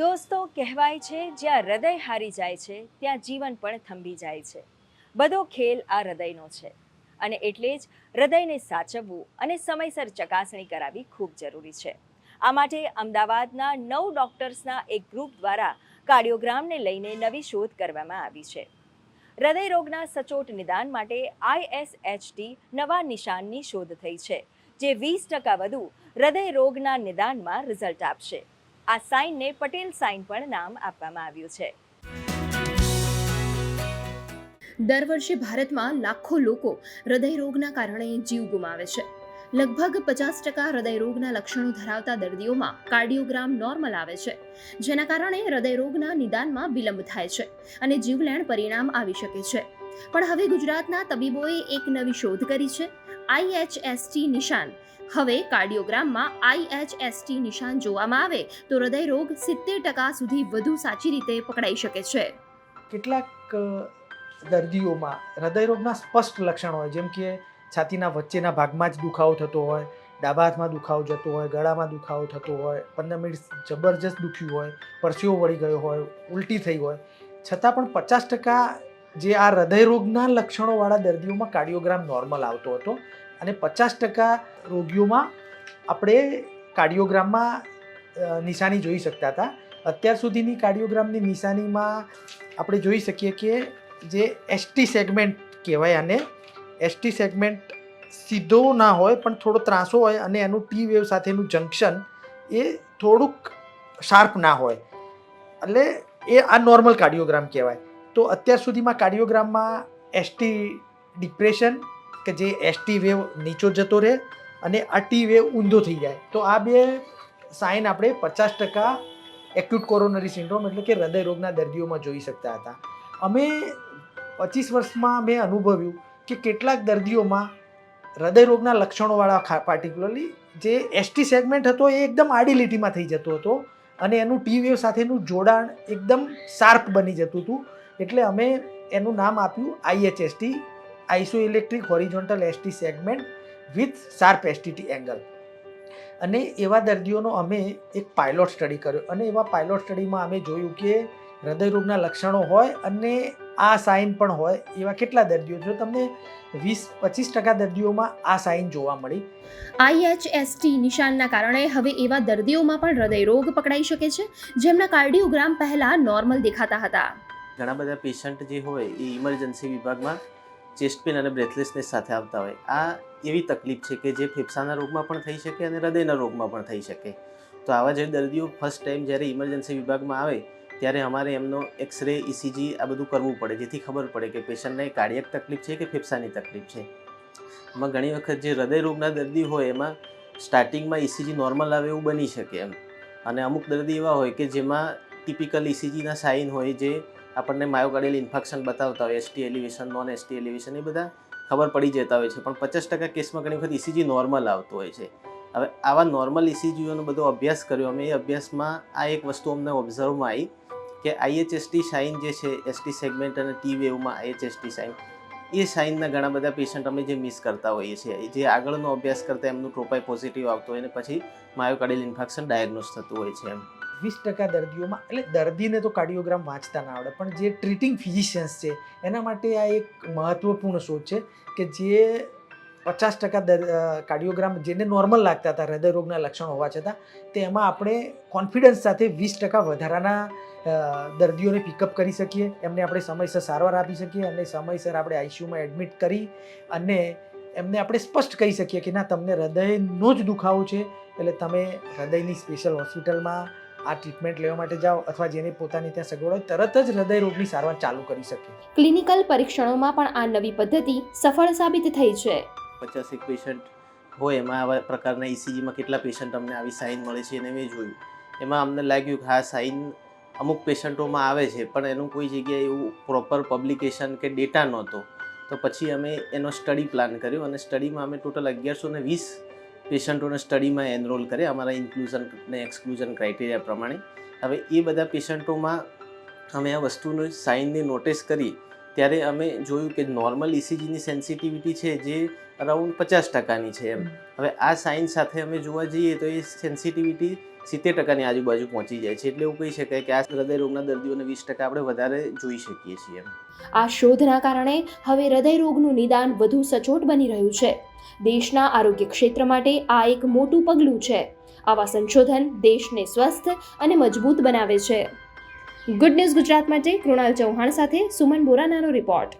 દોસ્તો કહેવાય છે, જ્યાં હૃદય હારી જાય છે, ત્યાં જીવન પણ થંભી જાય છે. બધો ખેલ આ હૃદયનો છે. અને એટલે જ હૃદયને સાચવવું અને સમયસર ચકાસણી કરાવવી ખૂબ જરૂરી છે. આ માટે અમદાવાદના નવ ડોક્ટર્સના એક ગ્રુપ દ્વારા કાર્ડિયોગ્રામને લઈને નવી શોધ કરવામાં આવી છે. હૃદય રોગના સચોટ નિદાન માટે આઈએસએચટી નવા નિશાનની શોધ થઈ છે, જે વીસ ટકા વધુ હૃદય રોગના નિદાનમાં રિઝલ્ટ આપશે. આ સાઇનને પટેલ સાઇન પણ નામ આપવામાં આવ્યું છે. દર વર્ષે ભારતમાં લાખો લોકો હૃદયરોગના કારણે જીવ ગુમાવે છે. લગભગ પચાસ ટકા હૃદયરોગના લક્ષણો ધરાવતા દર્દીઓમાં કાર્ડિયોગ્રામ નોર્મલ આવે છે, જેના કારણે હૃદયરોગના નિદાનમાં વિલંબ થાય છે અને જીવલેણ પરિણામ આવી શકે છે. પણ હવે ગુજરાતના તબીબોએ એક નવી શોધ કરી છે આઈએચએસટી નિશાન. હવે કાર્ડિયોગ્રામમાં આઈએચએસટી નિશાન જોવામાં આવે તો હૃદયરોગ સિત્તેર ટકા સુધી વધુ સાચી રીતે પકડાઈ શકે છે. કેટલાક દર્દીઓમાં હૃદયરોગના સ્પષ્ટ લક્ષણો હોય, જેમ કે છાતીના વચ્ચેના ભાગમાં જ દુખાવો થતો હોય, ડાબા હાથમાં દુખાવો જતો હોય, ગળામાં દુખાવો થતો હોય, પંદર મિનિટ જબરજસ્ત દુખ્યું હોય, પરસેવો વળી ગયો હોય, ઉલટી થઈ હોય. છતાં પણ પચાસ ટકા જે આ હૃદયરોગના લક્ષણોવાળા દર્દીઓમાં કાર્ડિયોગ્રામ નોર્મલ આવતો હતો અને પચાસ ટકા રોગીઓમાં આપણે કાર્ડિયોગ્રામમાં નિશાની જોઈ શકતા હતા. અત્યાર સુધીની કાર્ડિયોગ્રામની નિશાનીમાં આપણે જોઈ શકીએ કે જે એસટી સેગમેન્ટ કહેવાય આને એસટી સેગમેન્ટ સીધો ના હોય પણ થોડો ત્રાસો હોય અને એનું ટી વેવ સાથેનું જંક્શન એ થોડુંક શાર્પ ના હોય. એટલે એ આ નોર્મલ કાર્ડિયોગ્રામ કહેવાય. તો અત્યાર સુધીમાં કાર્ડિયોગ્રામમાં એસટી ડિપ્રેશન કે જે એસટી વેવ નીચો જતો રહે અને આ ટી વેવ ઊંધો થઈ જાય. તો આ બે સાઇન આપણે પચાસ ટકા એક્યુટ કોરોનરી સિન્ડ્રોમ એટલે કે હૃદય રોગના દર્દીઓમાં જોઈ શકતા હતા. અમે પચીસ વર્ષમાં મેં અનુભવ્યું કે કેટલાક દર્દીઓમાં હૃદય રોગના લક્ષણોવાળા પાર્ટિક્યુલરલી જે એસટી સેગમેન્ટ હતો એ એકદમ આડી લીટીમાં થઈ જતો હતો અને એનું ટી વેવ સાથેનું જોડાણ એકદમ શાર્પ બની જતું હતું. એટલે અમે એનું નામ આપ્યું IHST iso electric horizontal ST segment with sharp STT angle અને એવા દર્દીઓનો અમે એક પાયલોટ સ્ટડી કર્યો. અને એવા પાયલોટ સ્ટડીમાં અમે જોયું કે હૃદયરોગના લક્ષણો હોય અને આ સાઇન પણ હોય એવા કેટલા દર્દીઓ. જો તમને વીસ, પચીસ ટકા દર્દીઓમાં આ સાઇન જોવા મળી. આઈએચએસટી નિશાનના કારણે હવે એવા દર્દીઓમાં પણ હૃદયરોગ પકડાઈ શકે છે, જેમના કાર્ડિયોગ્રામ પહેલાં નોર્મલ દેખાતા હતા. ઘણા બધા પેશન્ટ જે હોય એ ઇમરજન્સી વિભાગમાં ચેસ્ટ પેન અને બ્રેથલેસનેસ સાથે આવતા હોય. આ એવી તકલીફ છે કે જે ફેફસાના રોગમાં પણ થઈ શકે અને હૃદયના રોગમાં પણ થઈ શકે. તો આવા જે દર્દીઓ ફર્સ્ટ ટાઈમ જ્યારે ઇમરજન્સી વિભાગમાં આવે, ત્યારે અમારે એમનો એક્સરે ઇસીજી આ બધું કરવું પડે, જેથી ખબર પડે કે પેશન્ટને કાર્ડિયક તકલીફ છે કે ફેફસાની તકલીફ છે. એમાં ઘણી વખત જે હૃદય રોગના દર્દી હોય એમાં સ્ટાર્ટિંગમાં ઇસીજી નોર્મલ આવે એવું બની શકે એમ. અને અમુક દર્દી એવા હોય કે જેમાં ટિપિકલ ઇસીજીના સાઇન હોય જે આપણને માયોકાર્ડિયલ ઇન્ફેક્શન બતાવતા હોય ST elevation non ST elevation એ બધા ખબર પડી જતા હોય છે. પણ પચાસ ટકા કેસમાં ઘણી વખત ઇસીજી નોર્મલ આવતું હોય છે. હવે આવા નોર્મલ ઇસીજીઓનો બધો અભ્યાસ કર્યો અમે, એ અભ્યાસમાં આ એક વસ્તુ અમને ઓબ્ઝર્વમાં આવી કે આઈએચએસટી સાઇન જે છે એસટી સેગમેન્ટ અને ટી વેવમાં આઈએચએસટી સાઇન એ સાઇનના ઘણા બધા પેશન્ટ અમે જે મિસ કરતા હોઈએ છીએ. જે આગળનો અભ્યાસ કરતા એમનું ટ્રોપાઈ પોઝિટિવ આવતો હોય અને પછી માયોકાર્ડિયલ ઇન્ફેક્શન ડાયગ્નોસ થતું હોય છે એમ. વીસ ટકા દર્દીઓમાં, એટલે દર્દીને તો કાર્ડિયોગ્રામ વાંચતા ના આવડે, પણ જે ટ્રીટિંગ ફિઝિશિયન્સ છે, એના માટે આ એક મહત્વપૂર્ણ શોધ છે કે જે પચાસ ટકા દર કાર્ડિયોગ્રામ જેને નોર્મલ લાગતા હતા હૃદયરોગના લક્ષણો હોવા છતાં, તેમાં આપણે કોન્ફિડન્સ સાથે વીસ ટકા વધારાના દર્દીઓને પિકઅપ કરી શકીએ. એમને આપણે સમયસર સારવાર આપી શકીએ અને સમયસર આપણે આઈસીયુમાં એડમિટ કરી અને એમને આપણે સ્પષ્ટ કહી શકીએ કે ના, તમને હૃદયનો જ દુખાવો છે, એટલે તમે હૃદયની સ્પેશિયલ હોસ્પિટલમાં આ ટ્રીટમેન્ટ લેવા માટે જાઓ અથવા જેને પોતાની ત્યાં સગવડ હોય તરત જ હૃદય રોગની સારવાર ચાલુ કરી શકે. ક્લિનિકલ પરીક્ષણોમાં પણ આ નવી પદ્ધતિ સફળ સાબિત થઈ છે. પચાસ એક પેશન્ટ હોય એમાં આવા પ્રકારના ઇસીજીમાં કેટલા પેશન્ટ અમને આવી સાઇન મળે છે એને મેં જોયું. એમાં અમને લાગ્યું કે હા સાઇન અમુક પેશન્ટોમાં આવે છે પણ એનું કોઈ જગ્યાએ એવું પ્રોપર પબ્લિકેશન કે ડેટા નહોતો. તો પછી અમે એનો સ્ટડી પ્લાન કર્યો અને સ્ટડીમાં અમે ટોટલ અગિયારસો ને વીસ પેશન્ટોને સ્ટડીમાં એનરોલ કરે અમારા ઇન્ક્લુઝન ને એક્સક્લુઝન ક્રાઇટેરિયા પ્રમાણે. હવે એ બધા પેશન્ટોમાં અમે આ વસ્તુની સાઇનની નોટિસ કરી ત્યારે અમે જોયું કે નોર્મલ ઇસીજીની સેન્સિટિવિટી છે જે અરાઉન્ડ પચાસ ટકાની છે એમ. હવે આ સાઇન સાથે અમે જોવા જઈએ તો એ સેન્સિટિવિટી સિત્તેર ટકાની આજુબાજુ પહોંચી જાય છે. એટલે એવું કહી શકાય કે આ હૃદય રોગના દર્દીઓને વીસ ટકા આપણે વધારે જોઈ શકીએ છીએ આ શોધના કારણે હવે હૃદય રોગનું નિદાન વધુ સચોટ બની રહ્યું છે. દેશના આરોગ્ય ક્ષેત્ર માટે આ એક મોટું પગલું છે. આવા સંશોધન દેશને સ્વસ્થ અને મજબૂત બનાવે છે. ગુડ ન્યૂઝ ગુજરાત માટે કૃણાલ ચૌહાણ સાથે સુમન બોરાનાનો રિપોર્ટ